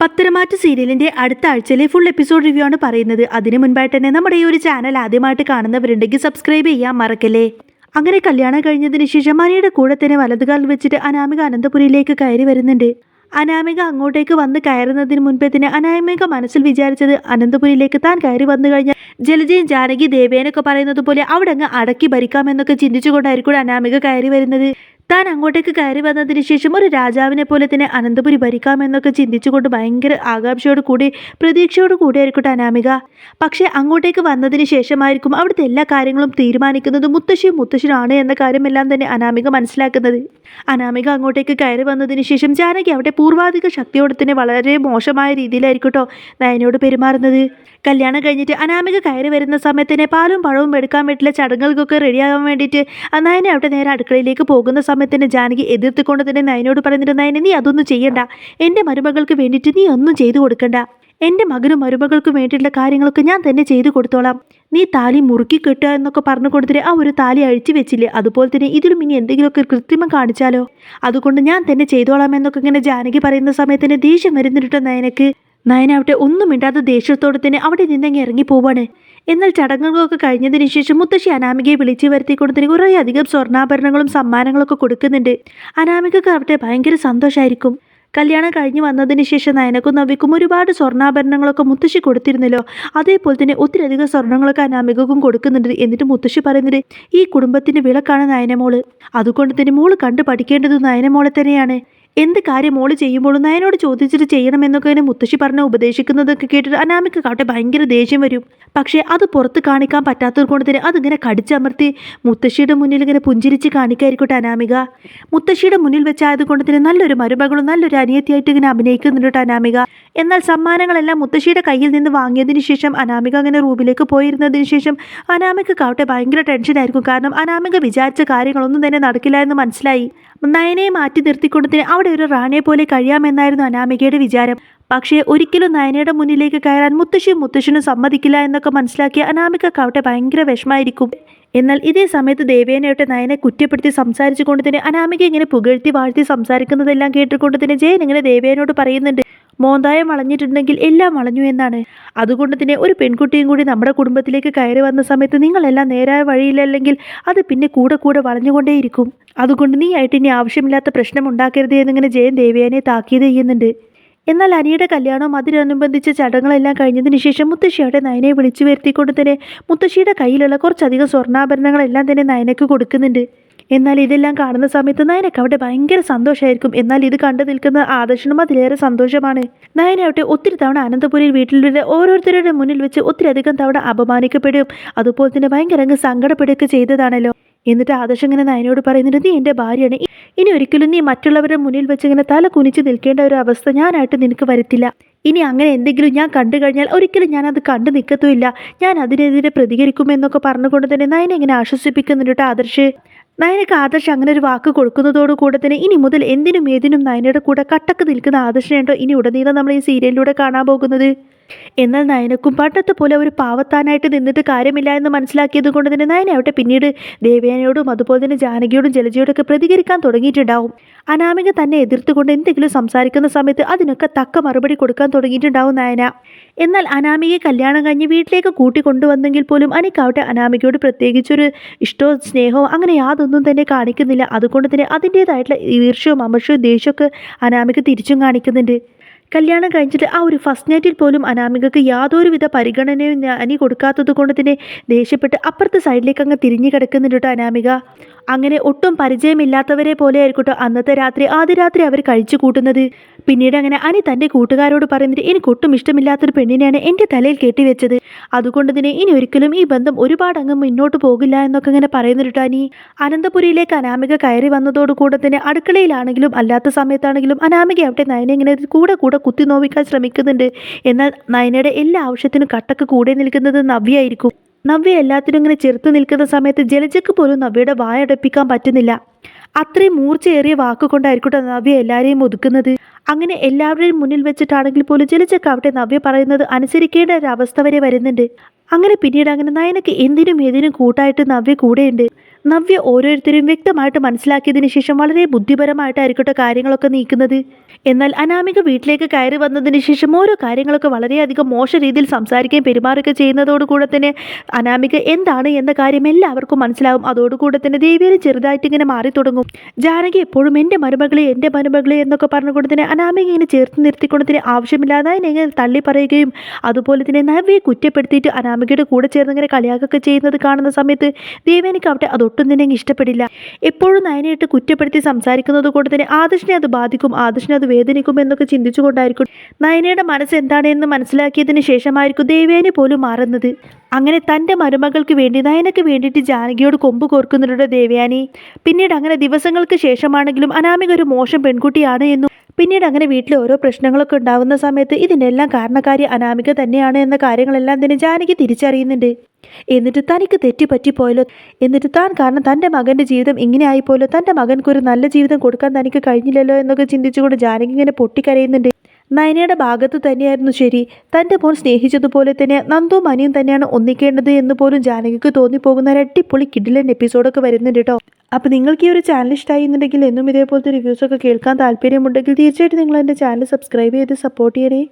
പത്തരമാറ്റ് സീരിയലിന്റെ അടുത്ത ആഴ്ചയിലെ ഫുൾ എപ്പിസോഡ് റിവ്യൂ ആണ് പറയുന്നത്. അതിനു മുൻപായിട്ട് തന്നെ നമ്മുടെ ഈ ഒരു ചാനൽ ആദ്യമായിട്ട് കാണുന്നവരുണ്ടെങ്കിൽ സബ്സ്ക്രൈബ് ചെയ്യാൻ മറക്കല്ലേ? അങ്ങനെ കല്യാണം കഴിഞ്ഞതിന് ശേഷം മണിയുടെ കൂടെ തന്നെ വലതുകാൽ വെച്ചിട്ട് അനാമിക അനന്തപുരിയിലേക്ക് കയറി വരുന്നുണ്ട്. അനാമിക അങ്ങോട്ടേക്ക് വന്ന് കയറുന്നതിന് മുൻപേ തന്നെ അനാമിക മനസ്സിൽ വിചാരിച്ചത് അനന്തപുരിയിലേക്ക് താൻ കയറി വന്നു കഴിഞ്ഞാൽ ജലജയും ജാനകി ദേവേനൊക്കെ പറയുന്നത് പോലെ അവിടെ അങ്ങ് അടക്കി ഭരിക്കാമെന്നൊക്കെ ചിന്തിച്ചുകൊണ്ടായിരിക്കും അനാമിക കയറി വരുന്നത്. താൻ അങ്ങോട്ടേക്ക് കയറി വന്നതിന് ശേഷം ഒരു രാജാവിനെ പോലെ തന്നെ അനന്തപുരി ഭരിക്കാമെന്നൊക്കെ ചിന്തിച്ചുകൊണ്ട് ഭയങ്കര ആകാംക്ഷയോട് കൂടി പ്രതീക്ഷയോട് കൂടിയായിരിക്കട്ടെ അനാമിക. പക്ഷേ അങ്ങോട്ടേക്ക് വന്നതിന് ശേഷമായിരിക്കും അവിടുത്തെ എല്ലാ കാര്യങ്ങളും തീരുമാനിക്കുന്നത് മുത്തശ്ശിയും മുത്തശ്ശനാണ് എന്ന കാര്യമെല്ലാം തന്നെ അനാമിക മനസ്സിലാക്കുന്നത്. അനാമിക അങ്ങോട്ടേക്ക് കയറി വന്നതിന് ശേഷം ജാനകി അവിടെ പൂർവാധിക ശക്തിയോടെ തന്നെ വളരെ മോശമായ രീതിയിലായിരിക്കട്ടോ കേട്ടോ നയനോട് പെരുമാറുന്നത്. കല്യാണം കഴിഞ്ഞിട്ട് അനാമിക കയറി വരുന്ന സമയത്ത് പാലും പഴവും എടുക്കാൻ വേണ്ടിയിട്ടുള്ള ചടങ്ങുകൾക്കൊക്കെ റെഡിയാകാൻ വേണ്ടിയിട്ട് നയനെ അവിടെ നേരെ അടുക്കളയിലേക്ക് പോകുന്ന തന്നെ ജാനകി എതിർത്തുകൊണ്ട് തന്നെ നയനോട് പറയുന്നുണ്ട് നയനെ നീ അതൊന്നും ചെയ്യണ്ട. എന്റെ മരുമകൾക്ക് വേണ്ടിയിട്ട് നീ ഒന്നും ചെയ്തു കൊടുക്കണ്ട. എന്റെ മകനും മരുമകൾക്കും വേണ്ടിയിട്ടുള്ള കാര്യങ്ങളൊക്കെ ഞാൻ തന്നെ ചെയ്തു കൊടുത്തോളാം. നീ താലി മുറുക്കി കെട്ടുക എന്നൊക്കെ പറഞ്ഞു കൊടുത്തിട്ട് ആ ഒരു താലി അഴിച്ചു വെച്ചില്ലേ? അതുപോലെ തന്നെ ഇതിലും ഇനി എന്തെങ്കിലുമൊക്കെ കൃത്രിമം കാണിച്ചാലോ? അതുകൊണ്ട് ഞാൻ തന്നെ ചെയ്തോളാം എന്നൊക്കെ ഇങ്ങനെ ജാനകി പറയുന്ന സമയത്ത് തന്നെ ദേഷ്യം വരുന്നിട്ടോ നയനക്ക്. നയന അവിടെ ഒന്നും ദേഷ്യത്തോടെ തന്നെ അവിടെ നിന്നങ്ങ് ഇറങ്ങി പോവാണ്. എന്നാൽ ചടങ്ങുകളൊക്കെ കഴിഞ്ഞതിന് ശേഷം മുത്തശ്ശി അനാമികയെ വിളിച്ചു വരുത്തി കൊടുത്തിന് കുറേ അധികം സ്വർണാഭരണങ്ങളും സമ്മാനങ്ങളൊക്കെ കൊടുക്കുന്നുണ്ട്. അനാമികക്ക് അവിടെ ഭയങ്കര സന്തോഷമായിരിക്കും കല്യാണം കഴിഞ്ഞ് വന്നതിന് ശേഷം നയനക്കും നവിക്കും ഒരുപാട് സ്വർണാഭരണങ്ങളൊക്കെ മുത്തശ്ശി കൊടുത്തിരുന്നല്ലോ. അതേപോലെ തന്നെ ഒത്തിരിയധികം സ്വർണങ്ങളൊക്കെ അനാമികക്കും കൊടുക്കുന്നുണ്ട് എന്നിട്ട് മുത്തശ്ശി പറയുന്നത് ഈ കുടുംബത്തിന്റെ വിളക്കാണ് നയനമോൾ. അതുകൊണ്ട് തന്നെ മോൾ കണ്ടു പഠിക്കേണ്ടത് നയനമോളെ തന്നെയാണ്. എന്ത് കാര്യം മോൾ ചെയ്യുമ്പോഴും നയനോട് ചോദിച്ചിട്ട് ചെയ്യണമെന്നൊക്കെ ഇങ്ങനെ മുത്തശ്ശി പറഞ്ഞ ഉപദേശിക്കുന്നതൊക്കെ കേട്ടിട്ട് അനാമിക്ക് കാട്ടെ ഭയങ്കര ദേഷ്യം വരും. പക്ഷേ അത് പുറത്ത് കാണിക്കാൻ പറ്റാത്തത് കൊണ്ട് തന്നെ അതിങ്ങനെ കടിച്ചമർത്തി മുത്തശ്ശിയുടെ മുന്നിൽ ഇങ്ങനെ പുഞ്ചിരിച്ച് കാണിക്കായിരിക്കട്ടെ അനാമിക. മുത്തശ്ശിയുടെ മുന്നിൽ വെച്ചായതുകൊണ്ട് തന്നെ നല്ലൊരു മരുമകളും നല്ലൊരു അനിയത്തിയായിട്ട് ഇങ്ങനെ അഭിനയിക്കുന്നുണ്ട് അനാമിക. എന്നാൽ സമ്മാനങ്ങളെല്ലാം മുത്തശ്ശിയുടെ കയ്യിൽ നിന്ന് വാങ്ങിയതിന് ശേഷം അനാമിക അങ്ങനെ റൂമിലേക്ക് പോയിരുന്നതിന് ശേഷം അനാമിക കാവട്ടെ ഭയങ്കര ടെൻഷനായിരിക്കും കാരണം അനാമിക വിചാരിച്ച കാര്യങ്ങളൊന്നും തന്നെ നടക്കില്ല എന്ന് മനസ്സിലായി. നയനെ മാറ്റി നിർത്തിക്കൊണ്ടതിന് തന്നെ അവിടെ ഒരു റാണിയെ പോലെ കഴിയാമെന്നായിരുന്നു അനാമികയുടെ വിചാരം. പക്ഷേ ഒരിക്കലും നയനയുടെ മുന്നിലേക്ക് കയറാൻ മുത്തശ്ശിയും മുത്തശ്ശനും സമ്മതിക്കില്ല എന്നൊക്കെ മനസ്സിലാക്കിയ അനാമികക്കാവട്ടെ ഭയങ്കര വിഷമായിരിക്കും എന്നാൽ ഇതേ സമയത്ത് ദേവേനയോട്ടെ നയനെ കുറ്റപ്പെടുത്തി സംസാരിച്ചുകൊണ്ട് തന്നെ അനാമിക ഇങ്ങനെ പുകഴ്ത്തി വാഴ്ത്തി സംസാരിക്കുന്നതെല്ലാം കേട്ടുകൊണ്ട് തന്നെ ജയൻ ഇങ്ങനെ ദേവേനോട് പറയുന്നുണ്ട്. മോന്തായം വളഞ്ഞിട്ടുണ്ടെങ്കിൽ എല്ലാം വളഞ്ഞു എന്നാണ്. അതുകൊണ്ട് തന്നെ ഒരു പെൺകുട്ടിയും കൂടി നമ്മുടെ കുടുംബത്തിലേക്ക് കയറി വന്ന സമയത്ത് നിങ്ങളെല്ലാം നേരായ വഴിയിലല്ലെങ്കിൽ അത് പിന്നെ കൂടെ കൂടെ വളഞ്ഞുകൊണ്ടേയിരിക്കും. അതുകൊണ്ട് നീ ആയിട്ട് ഇനി ആവശ്യമില്ലാത്ത പ്രശ്നം ഉണ്ടാക്കരുത് എന്നിങ്ങനെ ജയൻ ദേവിയാനെ താക്കീത് ചെയ്യുന്നുണ്ട്. എന്നാൽ അനിയുടെ കല്യാണവും അതിനനുബന്ധിച്ച ചടങ്ങുകളെല്ലാം കഴിഞ്ഞതിന് ശേഷം മുത്തശ്ശിയുടെ നയനെ വിളിച്ചു വരുത്തിക്കൊണ്ട് തന്നെ മുത്തശ്ശിയുടെ കയ്യിലുള്ള കുറച്ചധികം സ്വർണാഭരണങ്ങളെല്ലാം തന്നെ നയനക്ക് കൊടുക്കുന്നുണ്ട്. എന്നാൽ ഇതെല്ലാം കാണുന്ന സമയത്ത് നയനക്ക് അവിടെ ഭയങ്കര സന്തോഷമായിരിക്കും. എന്നാൽ ഇത് കണ്ടു നിൽക്കുന്ന ആദർശനും അതിലേറെ സന്തോഷമാണ്. നയനവിടെ ഒത്തിരി തവണ അനന്തപുരിയിൽ വീട്ടിലുള്ള ഓരോരുത്തരുടെ മുന്നിൽ വെച്ച് ഒത്തിരി അധികം തവണ അപമാനിക്കപ്പെടും. അതുപോലെ തന്നെ ഭയങ്കര അങ്ങ് സങ്കടപ്പെടുകയൊക്കെ ചെയ്തതാണല്ലോ. എന്നിട്ട് ആദർശം ഇങ്ങനെ നയനോട് പറയുന്നുണ്ട് നീ എന്റെ ഭാര്യയാണ്. ഇനി ഒരിക്കലും നീ മറ്റുള്ളവരുടെ മുന്നിൽ വെച്ച് ഇങ്ങനെ തല കുനിച്ച് നിൽക്കേണ്ട ഒരു അവസ്ഥ ഞാനായിട്ട് നിനക്ക് വരത്തില്ല. ഇനി അങ്ങനെ എന്തെങ്കിലും ഞാൻ കണ്ടു കഴിഞ്ഞാൽ ഒരിക്കലും ഞാൻ അത് കണ്ടു നിൽക്കത്തുമില്ല. ഞാൻ അതിനെതിരെ പ്രതികരിക്കുമെന്നൊക്കെ പറഞ്ഞുകൊണ്ട് തന്നെ നയനെ ഇങ്ങനെ ആശ്വസിപ്പിക്കുന്നുണ്ട് ആദർശ്. നയനക്ക് ആദർശ് അങ്ങനെ ഒരു വാക്ക് കൊടുക്കുന്നതോട് കൂടെ തന്നെ ഇനി മുതൽ എന്തിനും ഏതിനും നയനയുടെ കൂടെ കട്ടക്ക് നിൽക്കുന്ന ആദർശനുണ്ടോ ഇനി ഉടനീളം നമ്മൾ ഈ സീരിയലിലൂടെ കാണാൻ പോകുന്നത്? എന്നാൽ നയനക്കുംപാട്ടത്തെ പോലെ ഒരു പാവത്താനായിട്ട് നിന്നിട്ട് കാര്യമില്ല എന്ന് മനസ്സിലാക്കിയത് കൊണ്ട് തന്നെ നയന അവിടെ പിന്നീട് ദേവേനയോടും അതുപോലെ തന്നെ ജാനകിയോടും ജലജയോടൊക്കെ പ്രതികരിക്കാൻ തുടങ്ങിയിട്ടുണ്ടാവും. അനാമിക തന്നെ എതിർത്തുകൊണ്ട് എന്തെങ്കിലും സംസാരിക്കുന്ന സമയത്ത് അതിനൊക്കെ തക്ക മറുപടി കൊടുക്കാൻ തുടങ്ങിയിട്ടുണ്ടാവും നയന. എന്നാൽ അനാമികയെ കല്യാണം കഴിഞ്ഞ് വീട്ടിലേക്ക് കൂട്ടിക്കൊണ്ടുവന്നെങ്കിൽ പോലും അനിക്കാവട്ടെ അനാമികയോട് പ്രത്യേകിച്ചൊരു ഇഷ്ടോ സ്നേഹമോ അങ്ങനെ യാതൊന്നും തന്നെ കാണിക്കുന്നില്ല. അതുകൊണ്ട് തന്നെ അതിന്റേതായിട്ടുള്ള ഈർഷ്യവും അമർഷവും ദേഷ്യമൊക്കെ അനാമിക തിരിച്ചും കാണിക്കുന്നുണ്ട്. കല്യാണം കഴിഞ്ഞിട്ട് ആ ഒരു ഫസ്റ്റ് നൈറ്റിൽ പോലും അനാമികക്ക് യാതൊരുവിധ പരിഗണനയും അനി കൊടുക്കാത്തത് കൊണ്ട് തന്നെ ദേഷ്യപ്പെട്ട് അപ്പുറത്തെ സൈഡിലേക്ക് അങ്ങ് തിരിഞ്ഞു കിടക്കുന്നുണ്ട് അനാമിക. അങ്ങനെ ഒട്ടും പരിചയമില്ലാത്തവരെ പോലെ ആയിരിക്കട്ടോ അന്നത്തെ രാത്രി ആദ്യ രാത്രി അവർ കഴിച്ചു കൂട്ടുന്നത്. പിന്നീട് അങ്ങനെ അനി തന്റെ കൂട്ടുകാരോട് പറയുന്നത് എനിക്ക് ഒട്ടും ഇഷ്ടമില്ലാത്തൊരു പെണ്ണിനെയാണ് എന്റെ തലയിൽ കെട്ടിവെച്ചത് അതുകൊണ്ട് തന്നെ ഇനി ഒരിക്കലും ഈ ബന്ധം ഒരുപാട് അങ്ങ് മുന്നോട്ട് പോകില്ല എന്നൊക്കെ ഇങ്ങനെ പറയുന്നിട്ട് അനി. അനന്തപുരിയിലേക്ക് അനാമിക കയറി വന്നതോടുകൂടെ തന്നെ അടുക്കളയിലാണെങ്കിലും അല്ലാത്ത സമയത്താണെങ്കിലും അനാമിക അവിടെ നയനെ ഇങ്ങനെ കൂടെ കൂടെ കുത്തി നോവിക്കാൻ ശ്രമിക്കുന്നുണ്ട്. എന്നാൽ നയനയുടെ എല്ലാ ആവശ്യത്തിനും കട്ടക്ക് കൂടെ നിൽക്കുന്നത് നവ്യായിരിക്കും നവ്യ എല്ലാത്തിനും ഇങ്ങനെ ചെറുത്ത് നിൽക്കുന്ന സമയത്ത് ജലജക്ക് പോലും നവ്യയുടെ വായടപ്പിക്കാൻ പറ്റുന്നില്ല. അത്രയും മൂർച്ചയേറിയ വാക്കുകൊണ്ടായിരിക്കട്ടെ നവ്യ എല്ലാവരെയും ഒതുക്കുന്നത്. അങ്ങനെ എല്ലാവരുടെയും മുന്നിൽ വെച്ചിട്ടാണെങ്കിൽ പോലും അവിടെ നവ്യ പറയുന്നത് അനുസരിക്കേണ്ട ഒരു അവസ്ഥ വരെ വരുന്നുണ്ട്. അങ്ങനെ പിന്നീട് അങ്ങനെ നയനക്ക് എന്തിനും ഏതിനും കൂട്ടായിട്ട് നവ്യ കൂടെയുണ്ട്. നവ്യ ഓരോരുത്തരും വ്യക്തമായിട്ട് മനസ്സിലാക്കിയതിന് ശേഷം വളരെ ബുദ്ധിപരമായിട്ടായിരിക്കട്ടെ കാര്യങ്ങളൊക്കെ നീക്കുന്നത്. എന്നാൽ അനാമിക വീട്ടിലേക്ക് കയറി വന്നതിന് ശേഷം ഓരോ കാര്യങ്ങളൊക്കെ വളരെയധികം മോശ രീതിയിൽ സംസാരിക്കുകയും പെരുമാറുകയും ചെയ്യുന്നതോടുകൂടെ തന്നെ അനാമിക എന്താണ് എന്ന കാര്യം എല്ലാവർക്കും മനസ്സിലാവും. അതോടുകൂടെ തന്നെ ദേവിയെ ചെറുതായിട്ട് ഇങ്ങനെ മാറി തുടങ്ങും. ജാനകി എപ്പോഴും എന്റെ മരുമകളെ എന്റെ മരുമകളെ എന്നൊക്കെ പറഞ്ഞുകൊണ്ട് തന്നെ അനാമിക ഇങ്ങനെ ചേർത്ത് നിർത്തിക്കൊണ്ട് തന്നെ ആവശ്യമില്ലാതെ ഇങ്ങനെ തള്ളി പറയുകയും അതുപോലെ തന്നെ നവ്യയെ കുറ്റപ്പെടുത്തിയിട്ട് അനാമികയുടെ കൂടെ ചേർന്ന് ഇങ്ങനെ കളിയാക്കൊക്കെ ചെയ്യുന്നത് കാണുന്ന സമയത്ത് ദേവേനിക്കാവട്ടെ അതൊട്ടും തന്നെ ഇഷ്ടപ്പെടില്ല. എപ്പോഴും നയനയിട്ട് കുറ്റപ്പെടുത്തി സംസാരിക്കുന്നത് കൊണ്ട് തന്നെ ആദർശിനെ അത് ബാധിക്കും ആദർശിനെ അത് വേദനിക്കും എന്നൊക്കെ ചിന്തിച്ചുകൊണ്ടായിരിക്കും. നയനയുടെ മനസ്സ് എന്താണെന്ന് മനസ്സിലാക്കിയതിന് ശേഷമായിരിക്കും ദേവേനെ പോലും മാറുന്നത്. അങ്ങനെ തന്റെ മരുമകൾക്ക് വേണ്ടി നയനക്ക് വേണ്ടിയിട്ട് ജാനകിയോട് കൊമ്പ് കോർക്കുന്നുണ്ട് ദേവയാനി. പിന്നീട് അങ്ങനെ ദിവസങ്ങൾക്ക് ശേഷമാണെങ്കിലും അനാമിക ഒരു മോശം പെൺകുട്ടിയാണ് എന്നും പിന്നീട് അങ്ങനെ വീട്ടിൽ ഓരോ പ്രശ്നങ്ങളൊക്കെ ഉണ്ടാകുന്ന സമയത്ത് ഇതിനെല്ലാം കാരണക്കാരി അനാമിക തന്നെയാണ് എന്ന കാര്യങ്ങളെല്ലാം തന്നെ ജാനകി തിരിച്ചറിയുന്നുണ്ട്. എന്നിട്ട് തനിക്ക് തെറ്റിപ്പറ്റിപ്പോയല്ലോ എന്നിട്ട് താൻ കാരണം തന്റെ മകന്റെ ജീവിതം ഇങ്ങനെ ആയിപ്പോയല്ലോ. തന്റെ മകൻക്കൊരു നല്ല ജീവിതം കൊടുക്കാൻ തനിക്ക് കഴിഞ്ഞില്ലല്ലോ എന്നൊക്കെ ചിന്തിച്ചുകൊണ്ട് ജാനകി ഇങ്ങനെ പൊട്ടിക്കരയുന്നുണ്ട്. നയനയുടെ ഭാഗത്ത് തന്നെയായിരുന്നു ശരി. തന്റെ മോൻ സ്നേഹിച്ചതുപോലെ തന്നെ നന്ദും അനിയും തന്നെയാണ് ഒന്നിക്കേണ്ടത് എന്ന് പോലും ജാനകിക്ക് തോന്നിപ്പോകുന്ന ഒരു അടിപൊളി കിഡിലൻ എപ്പിസോഡൊക്കെ വരുന്നുണ്ട് കേട്ടോ. അപ്പോൾ നിങ്ങൾക്ക് ഈ ഒരു ചാനൽ ഇഷ്ടമായി എന്നുണ്ടെങ്കിൽ എന്നും ഇതേപോലത്തെ റിവ്യൂസൊക്കെ കേൾക്കാൻ താല്പര്യമുണ്ടെങ്കിൽ തീർച്ചയായിട്ടും നിങ്ങൾ എന്റെ ചാനൽ സബ്സ്ക്രൈബ് ചെയ്ത് സപ്പോർട്ട് ചെയ്യണേ.